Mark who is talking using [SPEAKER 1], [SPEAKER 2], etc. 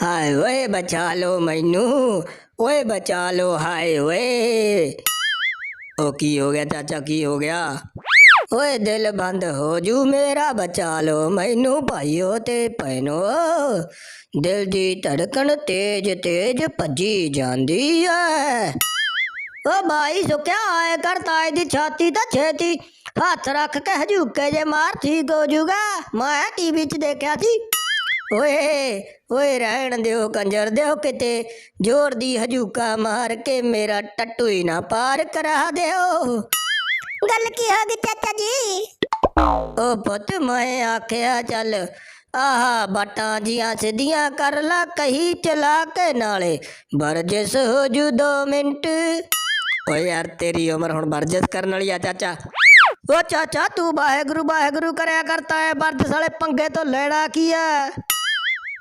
[SPEAKER 1] हाय वे, बचा लो मैनू। ओए बचा लो, हाय वे। ओ, की हो गया चाचा, की हो गया? ओए दिल बंद हो जू मेरा, बचा लो मैनू, भाइयों ते पहनो दिल की धड़कन तेज तेज भजी जाती है ओ, भाई सो क्या आए कर ताए दी छाती तो छेती। हाथ रख के हजूके जे मार, ठीक हो जूगा। मैं टीवी च देखा थी ਓਏ ਓਏ ਰਹਿਣ ਦਿਓ ਕੰਜਰ ਦਿਓ ਕਿਤੇ ਜ਼ੋਰ ਦੀ ਹਜੂਕਾ ਮਾਰ ਕੇ ਮੇਰਾ ਟੱਟੂ ਹੀ ਨਾ ਪਾਰ ਕਰਾ ਦਿਓ
[SPEAKER 2] ਗੱਲ ਕੀ ਹੋ ਗਈ ਚਾਚਾ ਜੀ
[SPEAKER 1] ਓ ਪੁੱਤ ਮੈਂ ਆਖਿਆ ਚੱਲ ਆਹਾ ਬਟਾਂ ਜੀਆਂ ਸਿੱਧੀਆਂ ਕਰ ਲਾ ਕਹੀ ਚਲਾ ਕੇ ਨਾਲੇ ਵਰਜਿਸ ਹੋ ਜੂ ਦੋ ਮਿੰਟ ਓਏ ਯਾਰ ਤੇਰੀ ਉਮਰ ਹੁਣ ਵਰਜਿਸ ਕਰਨ ਵਾਲੀ ਆ ਚਾਚਾ ਓ ਚਾਚਾ ਤੂੰ ਵਾਹਿਗੁਰੂ ਵਾਹਿਗੁਰੂ ਕਰਿਆ ਕਰਤਾ ਹੈ ਵਰਜਿਸ ਵਾਲੇ ਪੰਗੇ ਤੋਂ ਲੈਣਾ ਕੀ ਹੈ